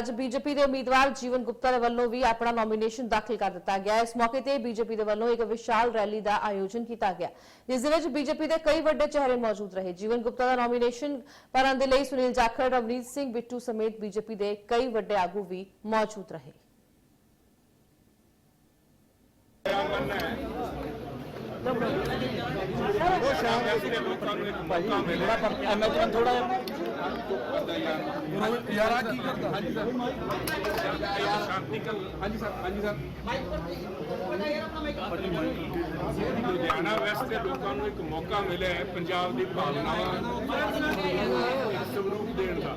ਅੱਜ ਬੀਜੇਪੀ ਦੇ ਉਮੀਦਵਾਰ ਜੀਵਨ ਗੁਪਤਾ ਦੇ ਵੱਲੋਂ ਵੀ ਆਪਣਾ ਨੋਮੀਨੇਸ਼ਨ ਦਾਖਲ ਕਰ ਦਿੱਤਾ ਗਿਆ ਇਸ ਮੌਕੇ ਤੇ ਬੀਜੇਪੀ ਦੇ ਵੱਲੋਂ ਇੱਕ ਵਿਸ਼ਾਲ ਰੈਲੀ ਦਾ ਆਯੋਜਨ ਕੀਤਾ ਗਿਆ। ਜਿਸ ਦੇ ਵਿੱਚ ਬੀਜੇਪੀ ਦੇ ਕਈ ਵੱਡੇ ਚਿਹਰੇ ਮੌਜੂਦ ਰਹੇ। ਜੀਵਨ ਗੁਪਤਾ ਦਾ ਨੋਮੀਨੇਸ਼ਨ ਭਰਨ ਦੇ ਲਈ ਸੁਨੀਲ ਜਾਖੜ, ਰਵਨੀਤ ਸਿੰਘ, ਬਿੱਟੂ ਸਮੇਤ ਬੀਜੇਪੀ ਦੇ ਕਈ ਵੱਡੇ ਆਗੂ ਵੀ ਮੌਜੂਦ ਰਹੇ। ਐਮਐਚਨ ਥੋੜਾ ਯਾਰ ਆ ਕੀ ਕਰਦਾ ਹਾਂਜੀ ਸਰ ਹਾਂਜੀ ਸਰ ਲੁਧਿਆਣਾ ਵੈਸਟ ਦੇ ਲੋਕਾਂ ਨੂੰ ਇੱਕ ਮੌਕਾ ਮਿਲਿਆ ਹੈ ਪੰਜਾਬ ਦੀ ਭਾਵਨਾਵਾਂ ਨੂੰ ਸਰੂਪ ਦੇਣ ਦਾ।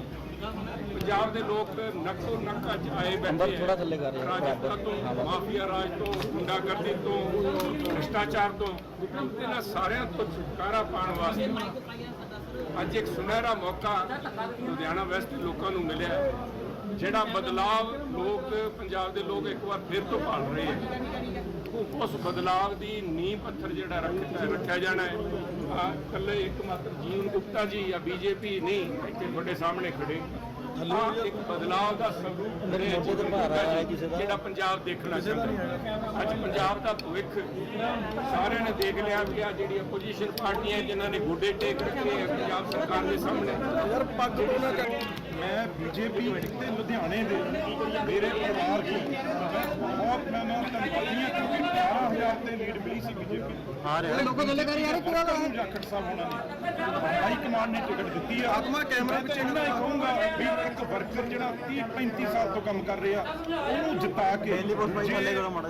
ਪੰਜਾਬ ਦੇ ਲੋਕ ਨੱਕੋ ਨੱਕ ਅੱਜ ਆਏ ਬੈਠੇ ਥੋੜ੍ਹਾ ਥੱਲੇ ਕਰ ਰਹੇ ਆ, ਰਾਜਪੂਤਾਂ ਤੋਂ ਮਾਫੀਆ ਰਾਜ ਤੋਂ ਗੁੰਡਾਗਰਦੀ ਤੋਂ ਭ੍ਰਿਸ਼ਟਾਚਾਰ ਤੋਂ ਇਹਨਾਂ ਸਾਰਿਆਂ ਤੋਂ ਛੁਟਕਾਰਾ ਪਾਉਣ ਵਾਸਤੇ ਅੱਜ ਇੱਕ ਸੁਨਹਿਰਾ ਮੌਕਾ ਲੁਧਿਆਣਾ ਵੈਸਟ ਲੋਕਾਂ ਨੂੰ ਮਿਲਿਆ ਜਿਹੜਾ ਬਦਲਾਵ ਲੋਕ ਪੰਜਾਬ ਦੇ ਲੋਕ ਇੱਕ ਵਾਰ ਫਿਰ ਤੋਂ ਭਾਲ ਰਹੇ ਹੈ। ਉਸ ਬਦਲਾਵ ਦੀ ਨੀਂਹ ਪੱਥਰ ਜਿਹੜਾ ਰੱਖਿਆ ਜਾਣਾ ਹੈ। ਆ ਇਕੱਲੇ ਇੱਕ ਮਾਤਰ ਜੀਵਨ ਗੁਪਤਾ ਜੀ ਜਾਂ ਬੀਜੇਪੀ ਨਹੀਂ ਇੱਥੇ ਤੁਹਾਡੇ ਸਾਹਮਣੇ ਖੜੇ। ਆਹ ਇੱਕ ਬਦਲਾਵ ਦਾ ਸਰੂਪ ਮੇਰੇ ਜਿਹੜੇ ਹੈ ਪੰਜਾਬ ਦੇਖਣਾ ਚਾਹੁੰਦਾ। ਹੈ। ਅੱਜ ਪੰਜਾਬ ਦਾ ਭਵਿੱਖ ਸਾਰਿਆਂ ਨੇ ਦੇਖ ਲਿਆ ਵੀ ਆ ਜਿਹੜੀ ਆਪੋਜੀਸ਼ਨ ਪਾਰਟੀਆਂ ਜਿਨ੍ਹਾਂ ਨੇ ਗੋਡੇ ਟੇਕ ਰੱਖੇ ਆ ਪੰਜਾਬ ਸਰਕਾਰ ਦੇ ਸਾਹਮਣੇ। ਯਾਰ ਪੱਗ ਨਾ ਕਰ। ਮੈਂ ਬੀਜੇਪੀ ਤੇ ਲੁਧਿਆਣੇ ਦੇ ਮੇਰੇ ਪਰਿਵਾਰ ਦੀ ਮੈਂ ਬਹੁਤ ਮੈਂ ਧੰਨਵਾਦੀ ਹਾਂ ਕਿਉਂਕਿ 18000 ਤੇ ਲੀਡ ਮਿਲੀ ਸੀ ਬੀਜੇਪੀ ਹਾਂ ਲੋਕਾਂ ਥੱਲੇ ਕਰ ਯਾਰ ਪੂਰਾ ਜਾਖੜ ਸਾਹਿਬ ਉਹਨਾਂ ਨੇ ਹਾਈ ਕਮਾਂਡ ਨੇ ਟਿਕਟ ਦਿੱਤੀ ਆ। ਆਤਮਾ ਕੈਮਰਾ ਵਿੱਚ ਇੰਨਾ ਹੀ ਕਹੂੰਗਾ ਵੀ ਇੱਕ ਵਰਕਰ ਜਿਹੜਾ 30 35 ਸਾਲ ਤੋਂ ਕੰਮ ਕਰ ਰਿਹਾ ਉਹਨੂੰ ਜਿਤਾ ਕੇ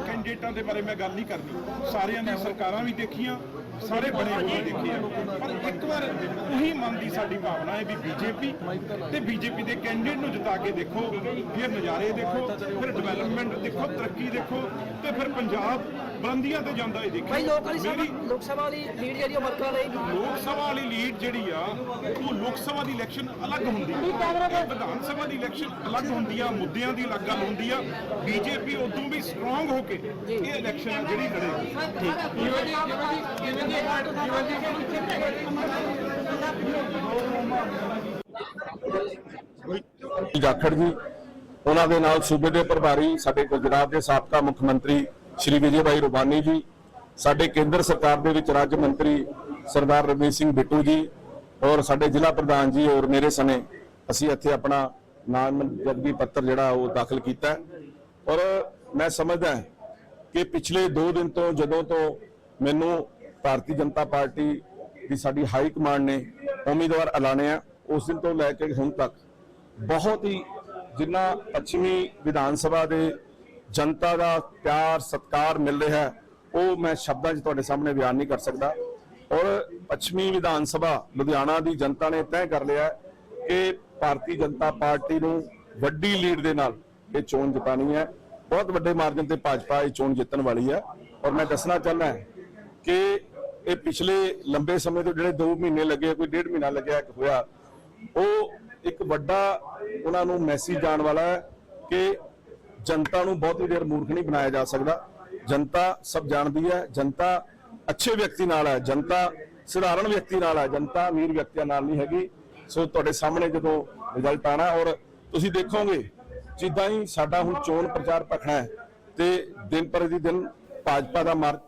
ਕੈਂਡੀਡੇਟਾਂ ਦੇ ਬਾਰੇ ਮੈਂ ਗੱਲ ਨਹੀਂ ਕਰਨੀ। ਸਾਰਿਆਂ ਦੀਆਂ ਸਰਕਾਰਾਂ ਵੀ ਦੇਖੀਆਂ ਸਾਰੇ ਬਣੇ ਹੋਏ ਦੇਖੇ ਪਰ ਇੱਕ ਵਾਰ ਉਹੀ ਮਨ ਦੀ ਸਾਡੀ ਭਾਵਨਾ ਹੈ ਵੀ ਬੀਜੇਪੀ ਤੇ ਬੀਜੇਪੀ ਦੇ ਕੈਂਡੀਡੇਟ ਨੂੰ ਜਿਤਾ ਕੇ ਦੇਖੋ ਫਿਰ ਨਜ਼ਾਰੇ ਦੇਖੋ ਫਿਰ ਡਿਵੈਲਪਮੈਂਟ ਦੇਖੋ ਤਰੱਕੀ ਦੇਖੋ ਤੇ ਫਿਰ ਪੰਜਾਬ ਬੁਲੰਦੀਆਂ ਤੇ ਜਾਂਦਾ ਹੈ ਦੇਖੋ ਭਾਈ ਲੋਕ ਵਾਲੀ ਮੇਰੀ ਲੋਕ ਸਭਾ ਵਾਲੀ ਲੀਡ ਜਿਹੜੀ ਉਹ ਮਰਕਾ ਰਹੇਗੀ ਲੋਕ ਸਭਾ ਵਾਲੀ ਲੀਡ ਜਿਹੜੀ ਆ ਉਹ ਲੋਕ ਸਭਾ ਦੀ ਇਲੈਕਸ਼ਨ ਅਲੱਗ ਹੁੰਦੀ ਹੈ ਇਹ ਵਿਧਾਨ ਸਭਾ ਦੀ ਇਲੈਕਸ਼ਨ ਅਲੱਗ ਹੁੰਦੀ ਆ ਮੁੱਦਿਆਂ ਦੀ ਅਲੱਗ ਗੱਲ ਹੁੰਦੀ ਆ ਬੀਜੇਪੀ ਉਦੋਂ ਵੀ ਸਟਰੋਂਗ ਹੋ ਕੇ ਇਹ ਇਲੈਕਸ਼ਨ ਆ ਜਿਹੜੀ ਲੜੇਗੀ ਜਾਖੜ ਜੀ ਉਹਨਾਂ ਦੇ ਨਾਲ ਸੂਬੇ ਦੇ ਪ੍ਰਭਾਰੀ ਸਾਡੇ ਗੁਜਰਾਤ ਦੇ ਸਾਬਕਾ ਮੁੱਖ ਮੰਤਰੀ ਸ਼੍ਰੀ ਵਿਜੇ ਭਾਈ ਰੁਬਾਨੀ ਜੀ, ਸਾਡੇ ਕੇਂਦਰ ਸਰਕਾਰ ਦੇ ਵਿੱਚ ਰਾਜ ਮੰਤਰੀ ਸਰਦਾਰ ਰਵਨੀਤ ਸਿੰਘ ਬਿੱਟੂ ਜੀ ਔਰ ਸਾਡੇ ਜ਼ਿਲ੍ਹਾ ਪ੍ਰਧਾਨ ਜੀ ਔਰ ਮੇਰੇ ਸਨੇ ਅਸੀਂ ਇੱਥੇ ਆਪਣਾ ਨਾਮਜ਼ਦਗੀ ਪੱਤਰ ਜਿਹੜਾ ਉਹ ਦਾਖਲ ਕੀਤਾ ਔਰ ਮੈਂ ਸਮਝਦਾ ਕਿ ਪਿਛਲੇ 2 ਦਿਨ ਤੋਂ ਜਦੋਂ ਤੋਂ ਮੈਨੂੰ ਭਾਰਤੀ ਜਨਤਾ ਪਾਰਟੀ ਦੀ ਸਾਡੀ ਹਾਈ ਕਮਾਂਡ ਨੇ ਉਮੀਦਵਾਰ ਐਲਾਨੇ ਆ, ਉਸ ਦਿਨ ਤੋਂ ਲੈ ਕੇ ਹੁਣ ਤੱਕ ਬਹੁਤ ਹੀ ਜਿੰਨਾ ਪੱਛਮੀ ਵਿਧਾਨ ਸਭਾ ਦੇ ਜਨਤਾ ਦਾ ਪਿਆਰ, ਸਤਿਕਾਰ ਮਿਲ ਰਿਹਾ ਹੈ। ਉਹ ਮੈਂ ਸ਼ਬਦਾਂ 'ਚ ਤੁਹਾਡੇ ਸਾਹਮਣੇ ਬਿਆਨ ਨਹੀਂ ਕਰ ਸਕਦਾ। ਔਰ ਪੱਛਮੀ ਵਿਧਾਨ ਸਭਾ ਲੁਧਿਆਣਾ ਦੀ ਜਨਤਾ ਨੇ ਤੈਅ ਕਰ ਲਿਆ ਕਿ ਭਾਰਤੀ ਜਨਤਾ ਪਾਰਟੀ ਨੂੰ ਵੱਡੀ ਲੀਡ ਦੇ ਨਾਲ ਇਹ ਚੋਣ ਜਿਤਾਣੀ ਹੈ। ਬਹੁਤ ਵੱਡੇ ਮਾਰਜਨ ਤੇ ਭਾਜਪਾ ਇਹ ਚੋਣ ਜਿੱਤਣ ਵਾਲੀ ਹੈ। ਔਰ ਮੈਂ ਦੱਸਣਾ ਚਾਹੁੰਦਾ ਕਿ ਇਹ ਪਿਛਲੇ ਲੰਬੇ ਸਮੇਂ ਤੋਂ ਜਿਹੜੇ 2 ਮਹੀਨੇ ਲੱਗੇ, ਕੋਈ ਡੇਢ ਮਹੀਨਾ ਲੱਗਿਆ ਇੱਕ ਹੋਇਆ, ਉਹ ਇੱਕ ਵੱਡਾ ਉਹਨਾਂ ਨੂੰ ਮੈਸੇਜ ਜਾਣ ਵਾਲਾ ਹੈ ਕਿ ਜਨਤਾ ਨੂੰ ਬਹੁਤੀ ਦੇਰ ਮੂਰਖ ਨਹੀਂ ਬਣਾਇਆ ਜਾ ਸਕਦਾ। ਜਨਤਾ ਸਭ ਜਾਣਦੀ ਹੈ, ਜਨਤਾ ਅੱਛੇ ਵਿਅਕਤੀ ਨਾਲ ਹੈ, ਜਨਤਾ ਸਧਾਰਨ ਵਿਅਕਤੀ ਨਾਲ ਹੈ, ਜਨਤਾ ਅਮੀਰ ਵਿਅਕਤੀਆਂ ਨਾਲ ਨਹੀਂ ਹੈਗੀ। ਸੋ ਤੁਹਾਡੇ ਸਾਹਮਣੇ ਜਦੋਂ ਰਿਜ਼ਲਟ ਆਣਾ ਔਰ ਤੁਸੀਂ ਦੇਖੋਗੇ, ਜਿੱਦਾਂ ਹੀ ਸਾਡਾ ਹੁਣ ਚੋਣ ਪ੍ਰਚਾਰ ਭਖਣਾ ਹੈ ਤੇ ਦਿਨ ਪਰ ਦਿਨ ਭਾਜਪਾ ਦਾ ਮਾਰਚ